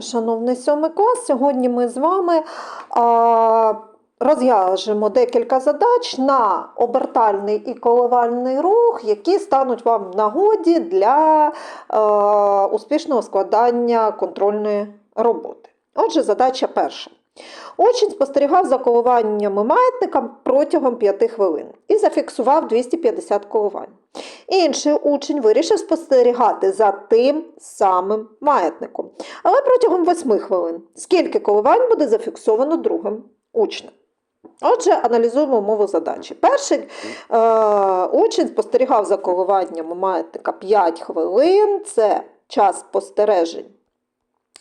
шановний сьомий клас. Сьогодні ми з вами розв'яжемо декілька задач на обертальний і коливальний рух, які стануть вам в нагоді для успішного складання контрольної роботи. Отже, задача перша. Учень спостерігав за коливаннями маятника протягом 5 хвилин і зафіксував 250 коливань. Інший учень вирішив спостерігати за тим самим маятником, але протягом 8 хвилин. Скільки коливань буде зафіксовано другим учнем? Отже, аналізуємо умову задачі. Перший е, учень спостерігав за коливаннями маятника 5 хвилин, це час спостережень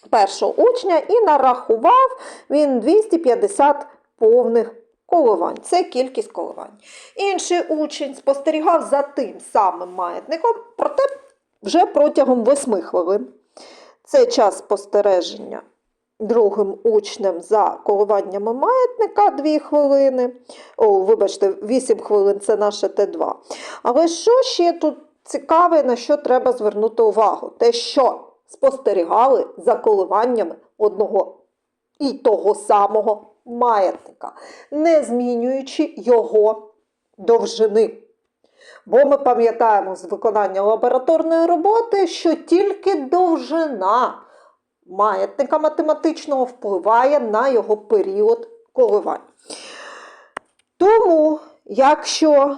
першого учня, і нарахував він 250 повних коливань. Це кількість коливань. Інший учень спостерігав за тим самим маятником, проте вже протягом 8 хвилин. Це час спостереження другим учнем за коливаннями маятника 2 хвилини. О, вибачте, 8 хвилин це наше Т2. Але що ще тут цікаве, на що треба звернути увагу? Те, що спостерігали за коливаннями одного і того самого маятника, не змінюючи його довжини. Бо ми пам'ятаємо з виконання лабораторної роботи, що тільки довжина маятника математичного впливає на його період коливань. Тому, якщо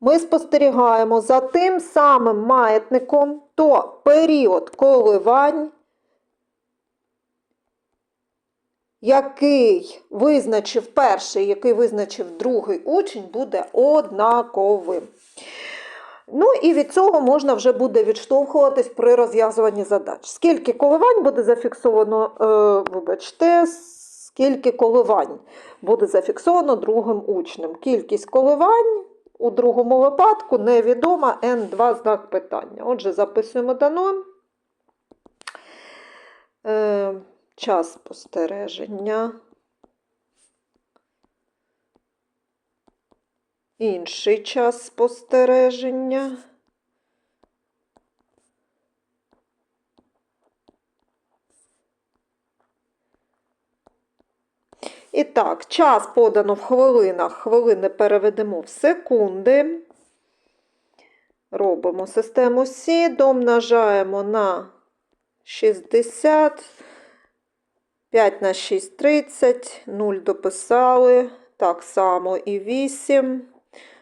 ми спостерігаємо за тим самим маятником, то період коливань, який визначив перший, який визначив другий учень, буде однаковим. Ну і від цього можна вже буде відштовхуватись при розв'язуванні задач. Скільки коливань буде зафіксовано, е, вибачте, скільки коливань буде зафіксовано другим учнем. Кількість коливань у другому випадку невідома N2 знак питання. Отже, записуємо дано. Е, час спостереження. Інший час спостереження. І так, час подано в хвилинах, хвилини переведемо в секунди. Робимо систему Сі, домножаємо на 60, 5 на 6 30, 0 дописали. Так само і 8,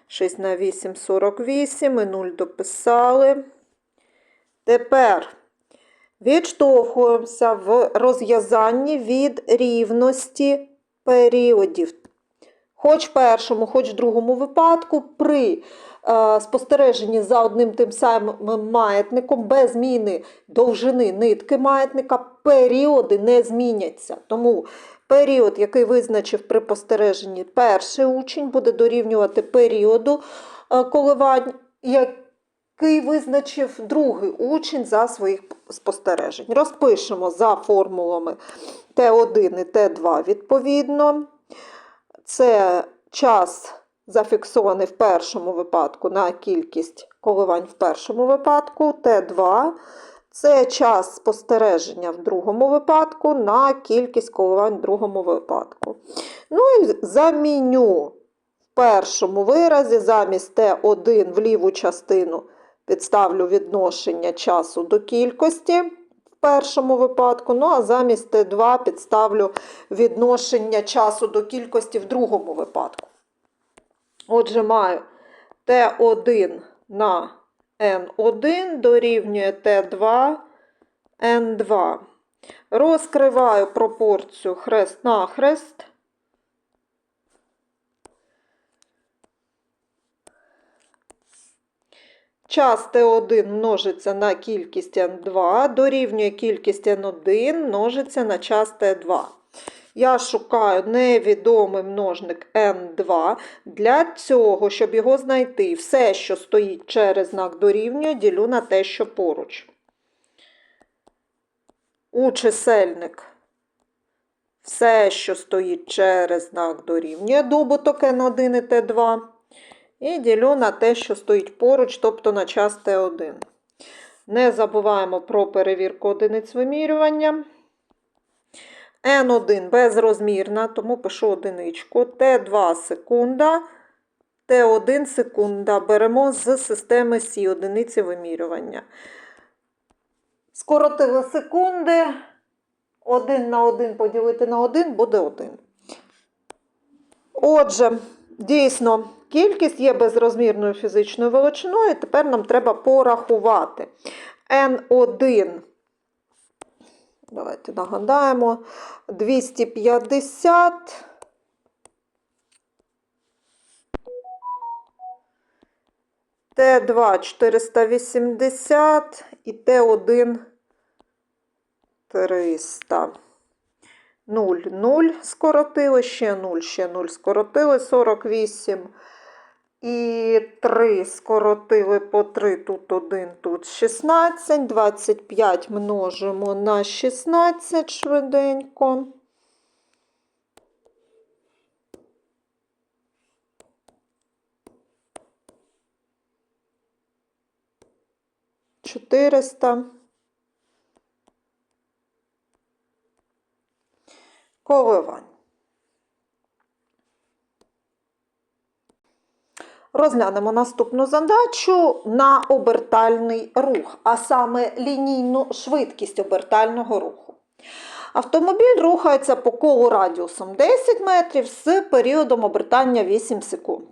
6 на 8 48 і 0 дописали. Тепер відштовхуємося в розв'язанні від рівності періодів. Хоч в першому, хоч в другому випадку, при е, спостереженні за одним тим самим маятником, без зміни довжини нитки маятника, періоди не зміняться. Тому період, який визначив при спостереженні перший учень, буде дорівнювати періоду е, коливань, який визначив другий учень за своїх спостережень. Розпишемо за формулами Т1 і Т2 відповідно. Це час зафіксований в першому випадку на кількість коливань в першому випадку, Т2 це час спостереження в другому випадку на кількість коливань в другому випадку. Ну і заміню в першому виразі замість Т1 в ліву частину підставлю відношення часу до кількості в першому випадку, ну а замість Т2 підставлю відношення часу до кількості в другому випадку. Отже, маю Т1 на N1 дорівнює Т2 N2. Розкриваю пропорцію хрест на хрест. Час Т1 множиться на кількість N2, дорівнює кількість N1 множиться на час Т2. Я шукаю невідомий множник N2. Для цього, щоб його знайти, все, що стоїть через знак дорівнює, ділю на те, що поруч. У чисельник все, що стоїть через знак дорівнює, добуток N1 і Т2. І ділю на те, що стоїть поруч, тобто на час Т1. Не забуваємо про перевірку одиниць вимірювання. N1 безрозмірна, тому пишу одиничку. Т2 секунда. Т1 секунда. Беремо з системи Сі одиниці вимірювання. Скоротили секунди. 1 на 1 поділити на 1 буде 1. Отже, дійсно, кількість є безрозмірною фізичною величиною. Тепер нам треба порахувати. N1. Давайте нагадаємо. 250. Т2 480 і Т1 300. 0, 0 скоротили, ще 0, ще 0 скоротили, 48 і 3 скоротили по 3, тут 1, тут 16, 25 множимо на 16 швиденько. Чотириста. Коливань. Розглянемо наступну задачу на обертальний рух, а саме лінійну швидкість обертального руху. Автомобіль рухається по колу радіусом 10 метрів з періодом обертання 8 секунд.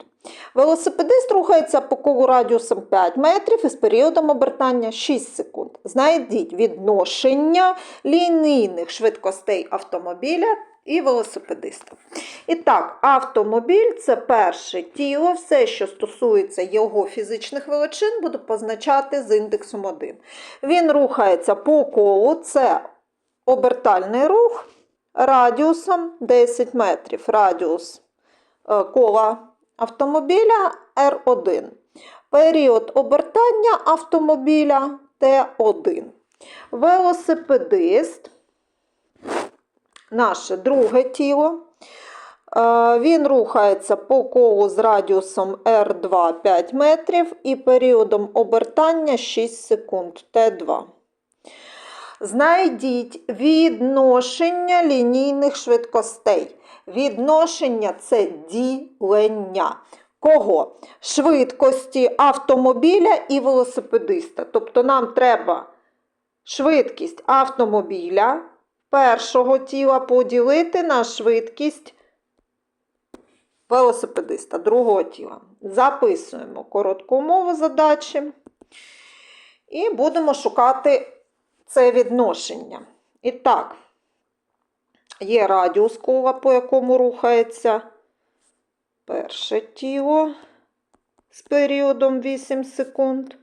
Велосипедист рухається по колу радіусом 5 метрів із періодом обертання 6 секунд. Знайдіть відношення лінійних швидкостей автомобіля і велосипедиста. І так, автомобіль це перше тіло, все, що стосується його фізичних величин, буду позначати з індексом 1. Він рухається по колу, це обертальний рух радіусом 10 метрів. Радіус е, кола автомобіля R1. Період обертання автомобіля Т1. Велосипедист, наше друге тіло. Е, Він рухається по колу з радіусом R2 5 метрів і періодом обертання 6 секунд Т2. Знайдіть відношення лінійних швидкостей. Відношення це ділення. Кого? Швидкості автомобіля і велосипедиста. Тобто нам треба швидкість автомобіля першого тіла поділити на швидкість велосипедиста другого тіла. Записуємо коротку умову задачі і будемо шукати це відношення. І так, є радіус кола, по якому рухається перше тіло з періодом 8 секунд.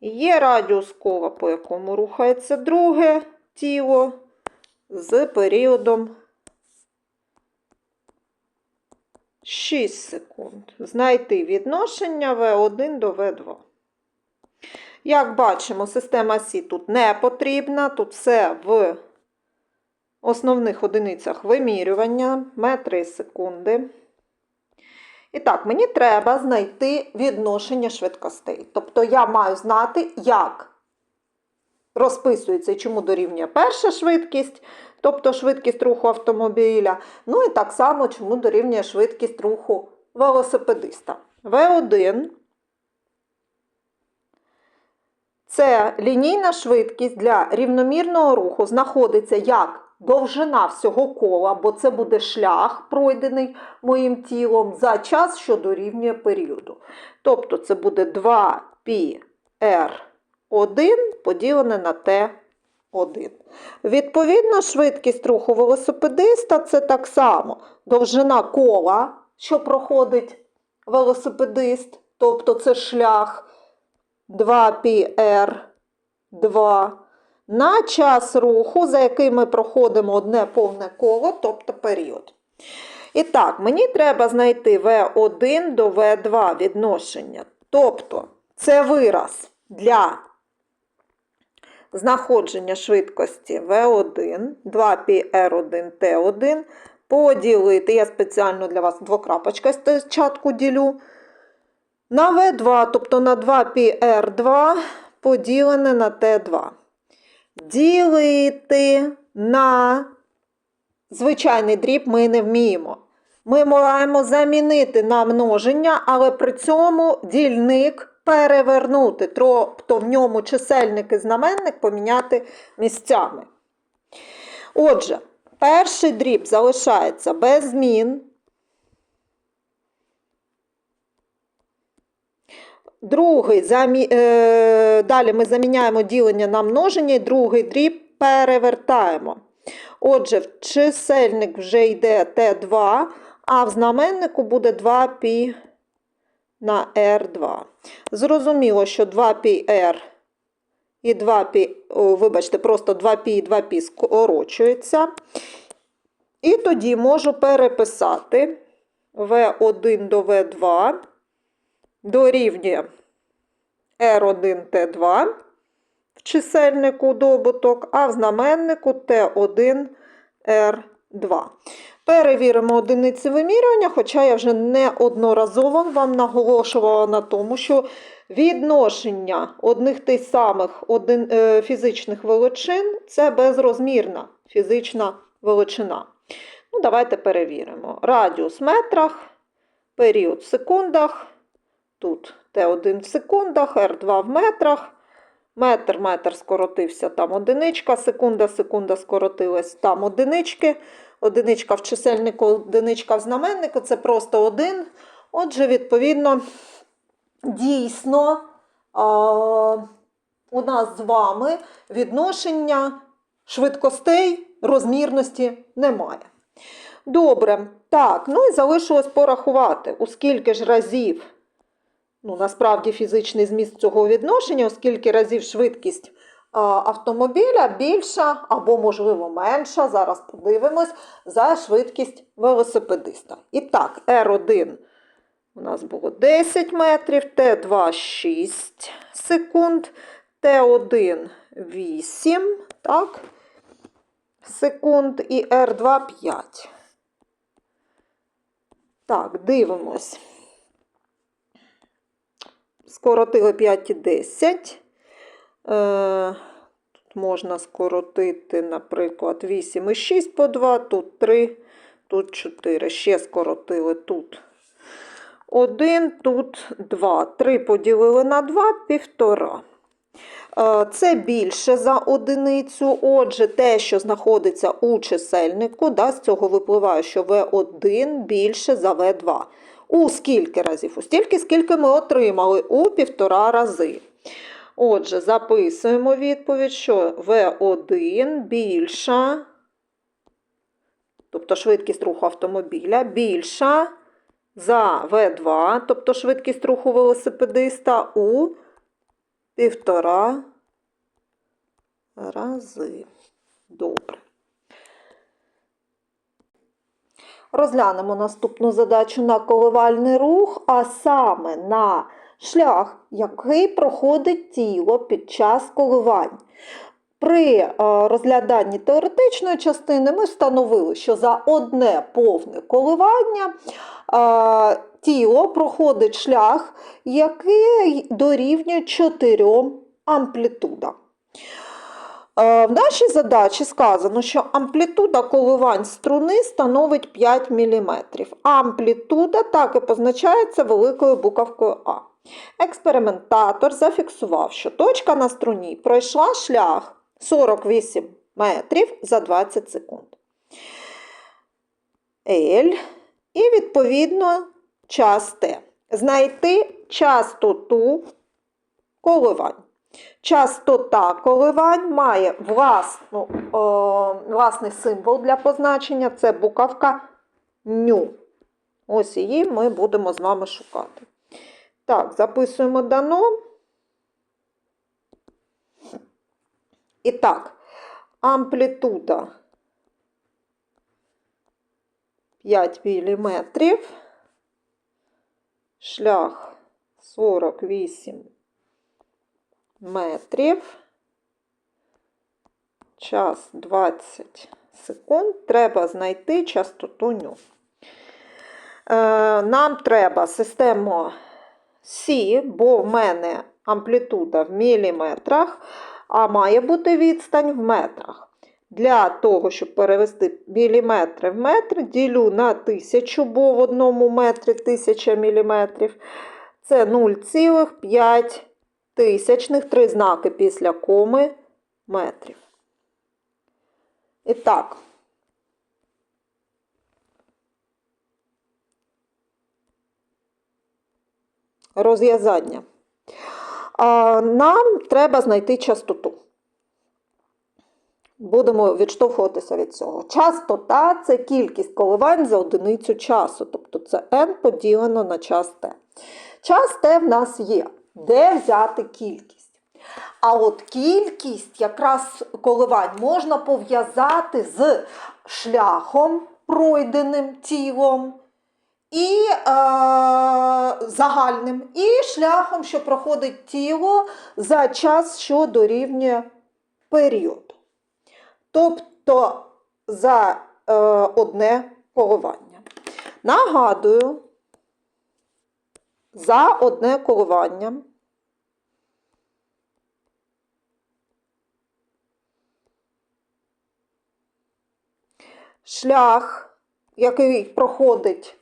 Є радіус кола, по якому рухається друге тіло з періодом 6 секунд. Знайти відношення V1 до V2. Як бачимо, система Сі тут не потрібна, тут все в основних одиницях вимірювання, метри секунди. І так, мені треба знайти відношення швидкостей. Тобто я маю знати, як розписується і чому дорівнює перша швидкість, тобто швидкість руху автомобіля. Ну і так само, чому дорівнює швидкість руху велосипедиста. В1 це лінійна швидкість для рівномірного руху знаходиться як довжина всього кола, бо це буде шлях, пройдений моїм тілом, за час, що дорівнює періоду. Тобто це буде 2πr1 поділене на t1. Відповідно, швидкість руху велосипедиста це так само довжина кола, що проходить велосипедист, тобто це шлях 2πr2 на час руху, за який ми проходимо одне повне коло, тобто період. І так, мені треба знайти V1 до V2 відношення. Тобто, це вираз для знаходження швидкості V1, 2πr1T1 поділити, я спеціально для вас двокрапочка спочатку ділю, на V2, тобто на 2πr2 поділене на T2 ділити на звичайний дріб ми не вміємо. Ми маємо замінити на множення, але при цьому дільник перевернути, тобто в ньому чисельник і знаменник поміняти місцями. Отже, перший дріб залишається без змін. Другий, замі... е... далі ми заміняємо ділення на множення, і другий дріб перевертаємо. Отже, в чисельник вже йде Т2, а в знаменнику буде 2π на R2. Зрозуміло, що 2πr і 2π, о, вибачте, просто 2π і 2π скорочуються. І тоді можу переписати V1 до V2 дорівнює R1T2 в чисельнику добуток, а в знаменнику Т1 R2. Перевіримо одиниці вимірювання, хоча я вже неодноразово вам наголошувала на тому, що відношення одних тих самих один, е, фізичних величин це безрозмірна фізична величина. Ну, Давайте перевіримо. Радіус в метрах, період в секундах. Тут Т1 в секундах, Р2 в метрах. Метр, метр скоротився там одиничка, секунда, секунда скоротилась там одинички. Одиничка в чисельнику, одиничка в знаменнику це просто один. Отже, відповідно, дійсно у нас з вами відношення швидкостей, розмірності немає. Добре, так, ну і залишилось порахувати, у скільки ж разів ну, насправді фізичний зміст цього відношення, оскільки разів швидкість а, автомобіля більша або, можливо, менша, зараз подивимось, за швидкість велосипедиста. І так, R1 у нас було 10 метрів, Т2 6 секунд, Т1 8 так, секунд і R2 5. Так, дивимось скоротили 5 і 10. Е, Тут можна скоротити, наприклад, 8 і 6 по 2, тут 3, тут 4. Ще скоротили тут 1, тут 2. 3 поділили на 2, півтора. Е, Це більше за одиницю. Отже, те, що знаходиться у чисельнику, да, з цього випливає, що В1 більше за В2. У скільки разів? У стільки, скільки ми отримали у півтора рази. Отже, записуємо відповідь, що В1 більша, тобто швидкість руху автомобіля, більша за В2, тобто швидкість руху велосипедиста у півтора рази. Добре. Розглянемо наступну задачу на коливальний рух, а саме на шлях, який проходить тіло під час коливань. При е, розгляданні теоретичної частини ми встановили, що за одне повне коливання е, тіло проходить шлях, який дорівнює 4 амплітудам. Е, В нашій задачі сказано, що амплітуда коливань струни становить 5 мм. Амплітуда так і позначається великою буковкою А. Експериментатор зафіксував, що точка на струні пройшла шлях 48 метрів за 20 секунд. L і, відповідно, час Т. Знайти частоту коливань. Частота коливань має власну, о, власний символ для позначення це буковка ню. Ось її ми будемо з вами шукати. Так, записуємо дано. І так, амплітуда 5 мм, шлях 48 метрів, час 20 секунд. Треба знайти частоту ню. Е, Нам треба систему Сі, бо в мене амплітуда в міліметрах, а має бути відстань в метрах. Для того, щоб перевести міліметри в метри, ділю на тисячу, бо в одному метрі 1000 міліметрів. Це 0,5 тисячних, три знаки після коми метрів. І так. Розв'язання. Нам треба знайти частоту. Будемо відштовхуватися від цього. Частота це кількість коливань за одиницю часу, тобто це n поділено на час t. Час t в нас є. Де взяти кількість? А от кількість якраз коливань можна пов'язати з шляхом, пройденим тілом, і е, загальним, і шляхом, що проходить тіло за час, що дорівнює періоду. Тобто за е, одне коливання. Нагадую, за одне коливання шлях, який проходить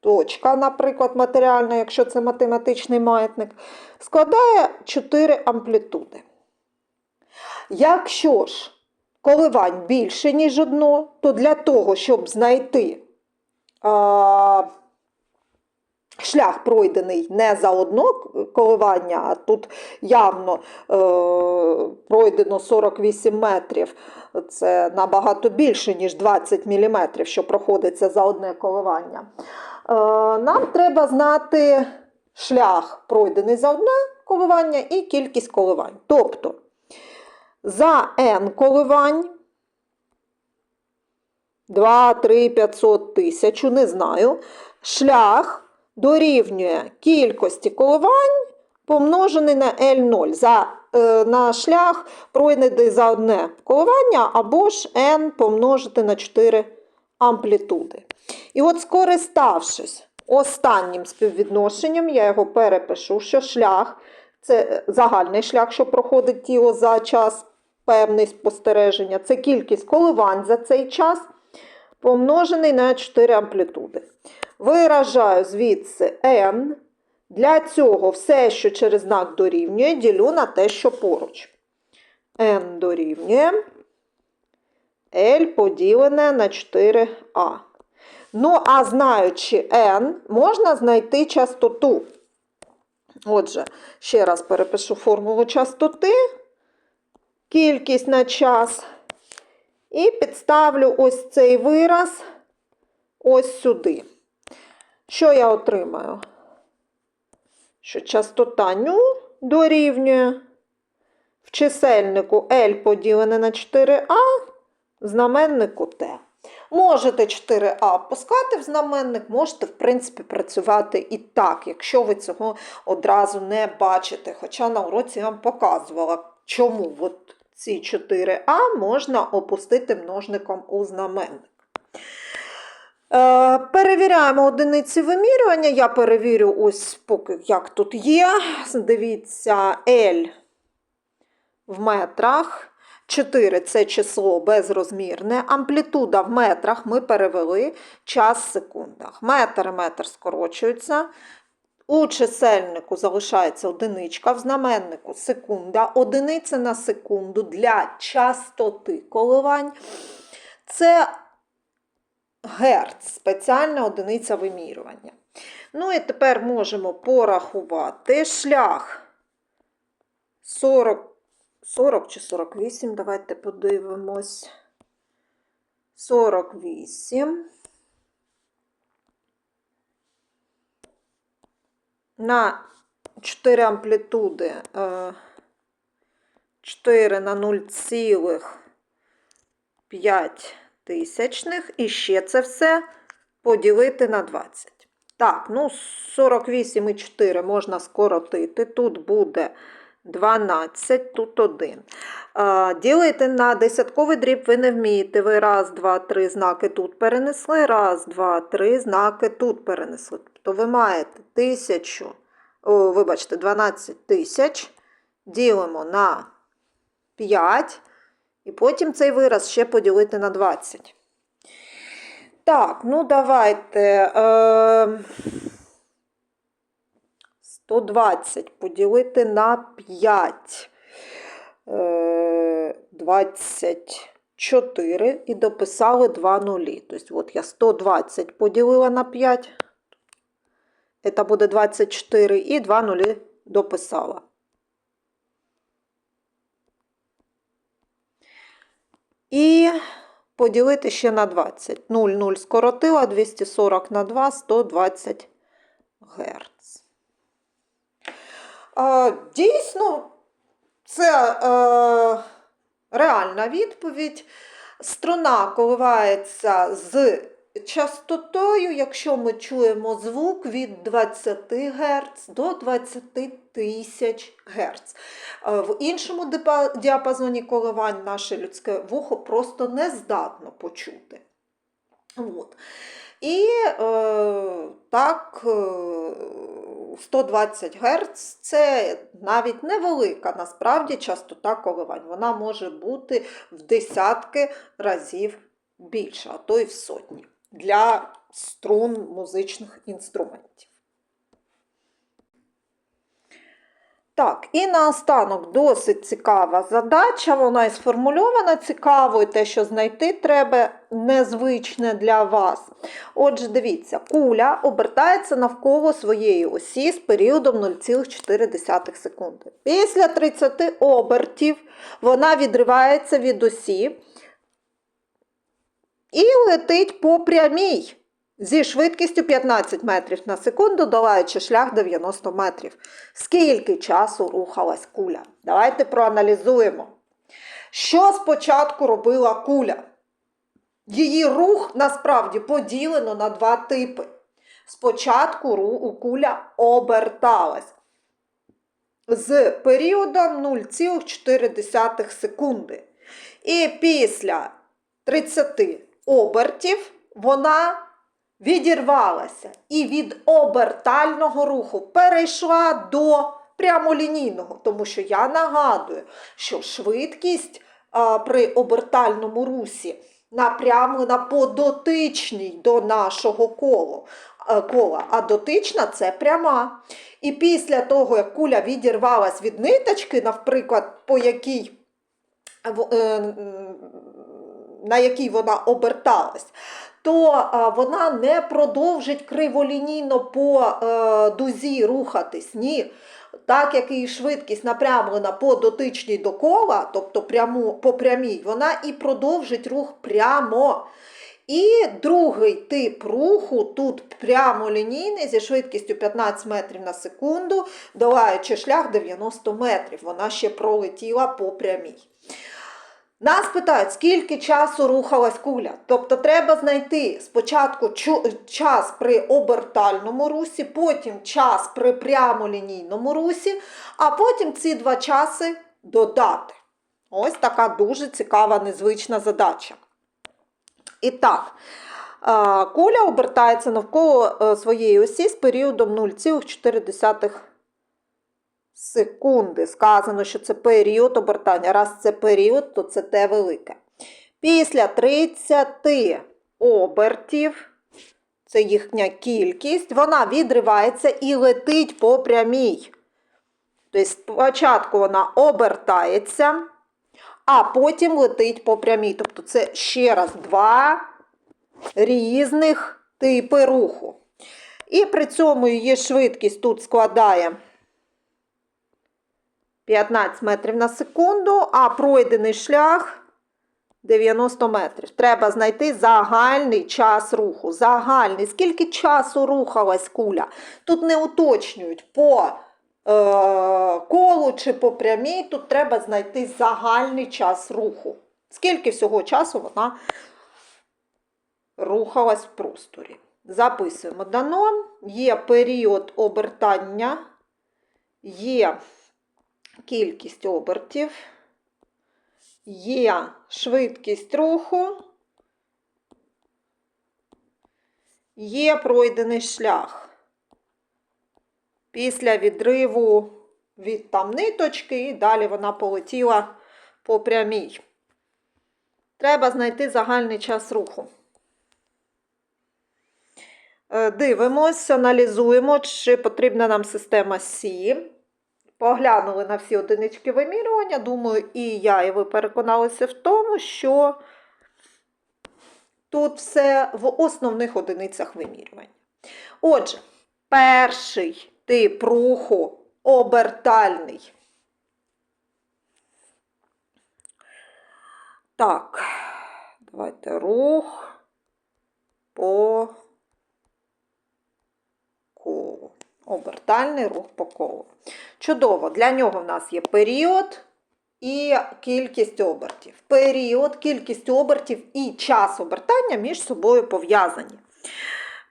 точка, наприклад, матеріальна, якщо це математичний маятник, складає 4 амплітуди. Якщо ж коливань більше, ніж одно, то для того, щоб знайти а, шлях пройдений не за одно коливання, а тут явно е, пройдено 48 метрів, це набагато більше, ніж 20 мм, що проходиться за одне коливання. Е, нам треба знати шлях, пройдений за одне коливання, і кількість коливань. Тобто за n коливань 2, 3, 500 тисяч, не знаю, шлях дорівнює кількості коливань помножений на L0 за, е, на шлях пройдений за одне коливання, або ж n помножити на 4 амплітуди. І от, скориставшись останнім співвідношенням, я його перепишу, що шлях це загальний шлях, що проходить тіло за час певний спостереження, це кількість коливань за цей час, помножений на 4 амплітуди. Виражаю звідси n. Для цього все, що через знак дорівнює, ділю на те, що поруч. n дорівнює L поділене на 4а. Ну, а знаючи n, можна знайти частоту. Отже, ще раз перепишу формулу частоти, кількість на час. І підставлю ось цей вираз ось сюди. Що я отримаю? Що частота ню дорівнює в чисельнику L поділене на 4а, в знаменнику Т. Можете 4а пускати в знаменник, можете, в принципі, працювати і так, якщо ви цього одразу не бачите. Хоча на уроці я вам показувала, чому от ці 4а можна опустити множником у знаменник. Е, Перевіряємо одиниці вимірювання. Я перевірю ось поки як тут є. Дивіться, L в метрах. 4 це число безрозмірне. Амплітуда в метрах ми перевели час в секундах. Метр метр скорочуються. У чисельнику залишається одиничка, в знаменнику секунда. Одиниця на секунду для частоти коливань. Це герц, спеціальна одиниця вимірювання. Ну і тепер можемо порахувати шлях 40, 40 чи 48, давайте подивимось. 48 на 4 амплітуди 4 на 0,5 тисячних. І ще це все поділити на 20. Так, ну 48,4 можна скоротити. Тут буде 12, тут 1. Ділити на десятковий дріб ви не вмієте. Ви раз, два, три знаки тут перенесли, раз, два, три знаки тут перенесли. Тобто ви маєте 1000, о, вибачте, 12 тисяч, ділимо на 5 І потім цей вираз ще поділити на 20. Так, ну давайте. Е, 120 поділити на 5. Е, 24 і дописали 2 нулі. Тобто, от я 120 поділила на 5. Це буде 24 і 2 нулі дописала. І поділити ще на 20. 0, 0 скоротила, 240 на 2, 120 Гц. Дійсно, це е, реальна відповідь. Струна коливається з частотою, якщо ми чуємо звук від 20 Гц до 20 тисяч Гц. Е, В іншому діапазоні коливань наше людське вухо просто не здатно почути. От. І е, так, е, 120 Гц це навіть невелика насправді частота коливань. Вона може бути в десятки разів більша, а то й в сотні для струн музичних інструментів. Так, і наостанок досить цікава задача. Вона і сформульована цікаво, і те, що знайти треба незвичне для вас. Отже, дивіться, куля обертається навколо своєї осі з періодом 0,4 секунди. Після 30 обертів вона відривається від осі і летить по прямій зі швидкістю 15 метрів на секунду, долаючи шлях 90 метрів. Скільки часу рухалась куля? Давайте проаналізуємо. Що спочатку робила куля? Її рух насправді поділено на два типи. Спочатку ру- куля оберталась з періодом 0,4 секунди. І після 30 обертів вона відірвалася і від обертального руху перейшла до прямолінійного, тому що я нагадую, що швидкість а, при обертальному русі напрямлена по дотичній до нашого колу, кола, а дотична це пряма. І після того, як куля відірвалась від ниточки, наприклад, по якій е, на якій вона оберталась, то вона не продовжить криволінійно по е, дузі рухатись. Ні. Так як її швидкість напрямлена по дотичній до кола, тобто пряму, по прямій, вона і продовжить рух прямо. І другий тип руху тут прямолінійний зі швидкістю 15 метрів на секунду, долаючи шлях 90 метрів. Вона ще пролетіла по прямій. Нас питають, скільки часу рухалась куля. Тобто треба знайти спочатку час при обертальному русі, потім час при прямолінійному русі, а потім ці два часи додати. Ось така дуже цікава, незвична задача. І так, куля обертається навколо е, своєї осі з періодом 0,4 секунди. Сказано, що це період обертання. Раз це період, то це те велике. Після 30 обертів, це їхня кількість, вона відривається і летить по прямій. Тобто спочатку вона обертається, а потім летить по прямій. Тобто це ще раз два різних типи руху. І при цьому її швидкість тут складає 15 метрів на секунду, а пройдений шлях 90 метрів. Треба знайти загальний час руху. Загальний. Скільки часу рухалась куля? Тут не уточнюють по е, колу чи по прямій. Тут треба знайти загальний час руху. Скільки всього часу вона рухалась в просторі. Записуємо дано. Є період обертання, є кількість обертів, є швидкість руху, є пройдений шлях. Після відриву від там ниточки, і далі вона полетіла по прямій. Треба знайти загальний час руху. Е, Дивимось, аналізуємо, чи потрібна нам система Сі. Поглянули на всі одинички вимірювання. Думаю, і я, і ви переконалися в тому, що тут все в основних одиницях вимірювання. Отже, перший тип руху обертальний. Так, давайте рух по колу. Обертальний рух по колу. Чудово, для нього в нас є період і кількість обертів. Період, кількість обертів і час обертання між собою пов'язані.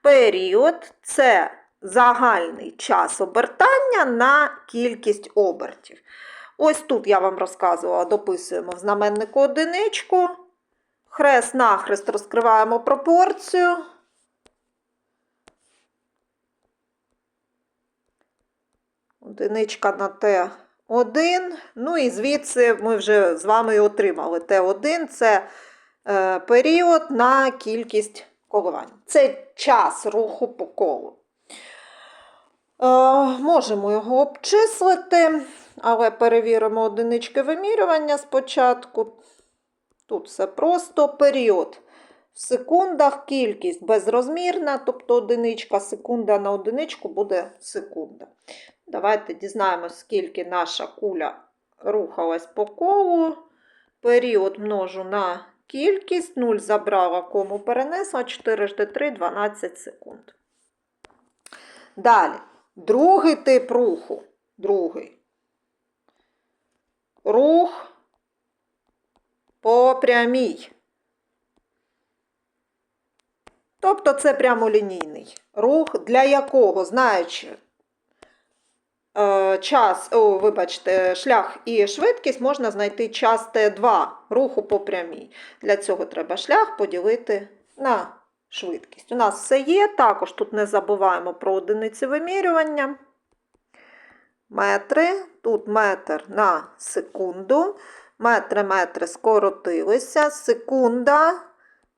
Період це загальний час обертання на кількість обертів. Ось тут я вам розказувала, дописуємо в знаменнику одиничку. Хрест нахрест розкриваємо пропорцію. Одиничка на Т1. Ну і звідси ми вже з вами отримали Т1 це е, період на кількість коливань. Це час руху по колу. Е, можемо його обчислити, але перевіримо одинички вимірювання спочатку. Тут все просто період. В секундах кількість безрозмірна, тобто одиничка, секунда на одиничку буде секунда. Давайте дізнаємось, скільки наша куля рухалась по колу. Період множу на кількість. 0 забрала, кому перенесла. 4 жди 3, 12 секунд. Далі. Другий тип руху. Другий. Рух по прямій. Тобто це прямолінійний рух, для якого, знаючи час, о, вибачте, шлях і швидкість, можна знайти час Т2 руху по прямій. Для цього треба шлях поділити на швидкість. У нас все є, також тут не забуваємо про одиниці вимірювання. Метри, тут метр на секунду. Метри, метри скоротилися. Секунда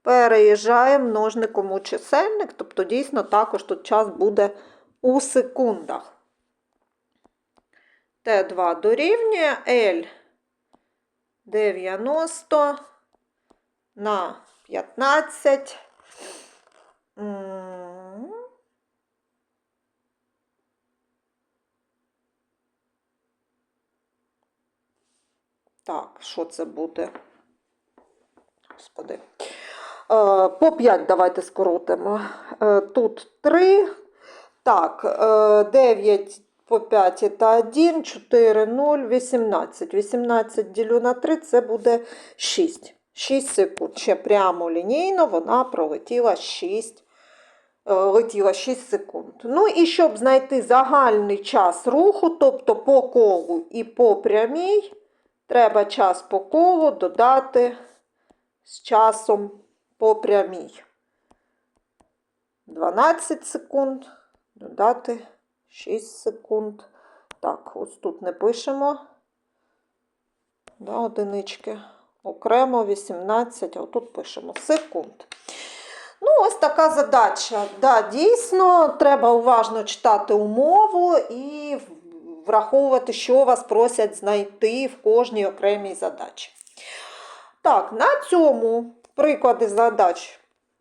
переїжджає множником у чисельник, тобто дійсно також тут час буде у секундах. Т2 дорівнює L 90 на 15. Так, що це буде? Господи. Е, По 5 давайте скоротимо. Е, Тут 3. Так, е, 9 по 5 це 1, 4, 0, 18. 18 ділю на 3 це буде 6. 6 секунд. Ще прямо лінійно вона пролетіла 6, е, летіла 6 секунд. Ну і щоб знайти загальний час руху, тобто по колу і по прямій, треба час по колу додати з часом по прямій. 12 секунд, додати 6 секунд. Так, ось тут не пишемо. Да, одинички. Окремо 18, а тут пишемо секунд. Ну, ось така задача. Да, дійсно, треба уважно читати умову і враховувати, що вас просять знайти в кожній окремій задачі. Так, на цьому приклади задач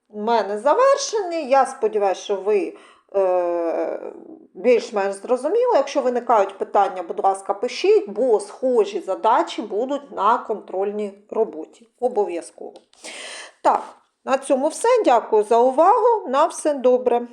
у мене завершені. Я сподіваюся, що ви е, більш-менш зрозуміло. Якщо виникають питання, будь ласка, пишіть, бо схожі задачі будуть на контрольній роботі. Обов'язково. Так, на цьому все. Дякую за увагу. На все добре.